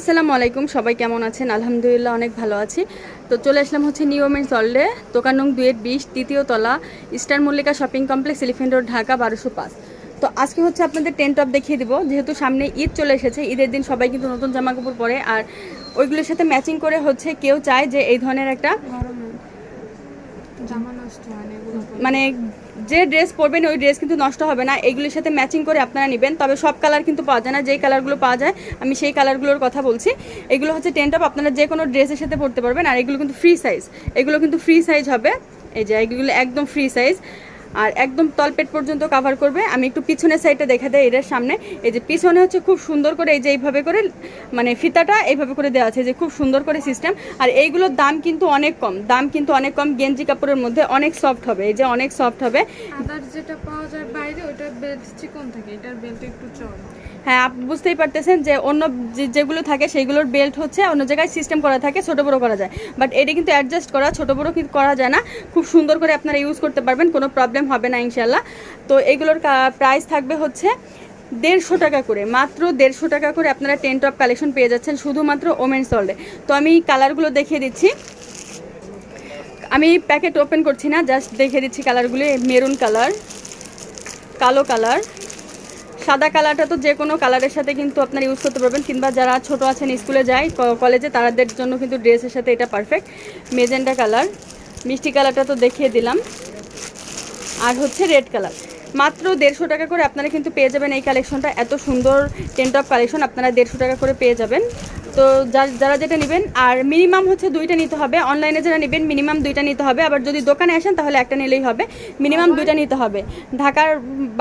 আসসালামু আলাইকুম, সবাই কেমন আছেন? আলহামদুলিল্লাহ অনেক ভালো আছি। তো চলে আসলাম হচ্ছে নিয়মের সল্ডে দোকান নং দুয়ের বিশ তৃতীয় তলা eastern Mallika shopping complex, elephant road, Dhaka বারোশো পাঁচ। তো আজকে হচ্ছে আপনাদের টেন টপ দেখিয়ে দিব, যেহেতু সামনে ঈদ চলে এসেছে, ঈদের দিন সবাই কিন্তু নতুন জামা কাপড় পরে, আর ওইগুলোর সাথে ম্যাচিং করে হচ্ছে কেউ চায় যে এই ধরনের একটা গরমে জামা নষ্ট হয় না এগুলো পরে। মানে যে ড্রেস পরবেন, ওই ড্রেস কিন্তু নষ্ট হবে না। এগুলির সাথে ম্যাচিং করে আপনারা নেবেন। তবে সব কালার কিন্তু পাওয়া যায় না। যেই কালারগুলো পাওয়া যায়, আমি সেই কালারগুলোর কথা বলছি। এগুলো হচ্ছে টেন টপ আপনারা যে কোনো ড্রেসের সাথে পরতে পারবেন। আর এগুলো কিন্তু ফ্রি সাইজ এগুলো কিন্তু ফ্রি সাইজ হবে। এই যে, এগুলো একদম ফ্রি সাইজ আর একদম তলপেট পর্যন্ত কাভার করবে। আমি একটু পিছনের সাইডটা দেখা দেয় এটার সামনে। এই যে পিছনে হচ্ছে খুব সুন্দর করে এই যে এইভাবে করে মানে ফিতাটা এইভাবে করে দেওয়া আছে, যে খুব সুন্দর করে সিস্টেম আর এইগুলোর দাম কিন্তু অনেক কম, দাম কিন্তু অনেক কম। গেঞ্জি কাপড়ের মধ্যে অনেক সফট হবে, এই যে অনেক সফট হবে। আদার যেটা পাওয়া যায় বাইরে ওটার বেল্ট চিকন থাকে? এটার বেল্ট একটু চড়া হ্যাঁ আপনি বুঝতেই পারতেছেন যে অন্য যেগুলো থাকে সেইগুলোর বেল্ট হচ্ছে অন্য জায়গায় সিস্টেম করা থাকে, ছোটো বড়ো করা যায়। বাট এটা কিন্তু অ্যাডজাস্ট করা, ছোটো বড় কিন্তু করা যায় না। খুব সুন্দর করে আপনারা ইউজ করতে পারবেন, কোনো প্রবলেম হবে না ইনশাল্লাহ তো এগুলোর প্রাইস থাকবে হচ্ছে দেড়শো টাকা করে। মাত্র দেড়শো টাকা করে আপনারা টেন টপ কালেকশন পেয়ে যাচ্ছেন শুধুমাত্র ওমেন সল্ডে তো আমি কালারগুলো দেখিয়ে দিচ্ছি। আমি প্যাকেট ওপেন করছি না জাস্ট দেখিয়ে দিচ্ছি কালারগুলো মেরুন কালার কালো কালার সাদা কালারটা তো যে কোনো কালারের সাথে কিন্তু আপনারা ইউজ করতে পারবেন। কিংবা যারা ছোট আছেন স্কুলে যায় কলেজে তাদের জন্য কিন্তু ড্রেসের সাথে এটা পারফেক্ট মেজেন্ডা কালার, মিষ্টি কালারটা তো দেখিয়ে দিলাম। আর হচ্ছে রেড কালার মাত্র দেড়শো টাকা করে আপনারা কিন্তু পেয়ে যাবেন এই কালেকশনটা এত সুন্দর টেন্ট অফ কালেকশন আপনারা দেড়শো টাকা করে পেয়ে যাবেন। তো যারা যেটা নেবেন, আর মিনিমাম হচ্ছে দুইটা নিতে হবে। অনলাইনে যারা নেবেন মিনিমাম দুইটা নিতে হবে। আবার যদি দোকানে আসেন, তাহলে একটা নিলেই হবে। মিনিমাম দুইটা নিতে হবে। ঢাকার,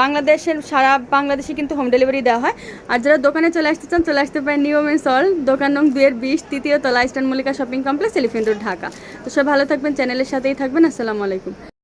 বাংলাদেশের, সারা বাংলাদেশে কিন্তু হোম ডেলিভারি দেওয়া হয়। আর যারা দোকানে চলে আসতে চান, চলে আসতে পারেন নিয়মে সল দোকান নং দুয়ের বিশ, তৃতীয় তলা eastern Mallika shopping complex elephant road Dhaka. তো সব ভালো থাকবেন চ্যানেলের সাথেই থাকবেন। আসসালামু আলাইকুম।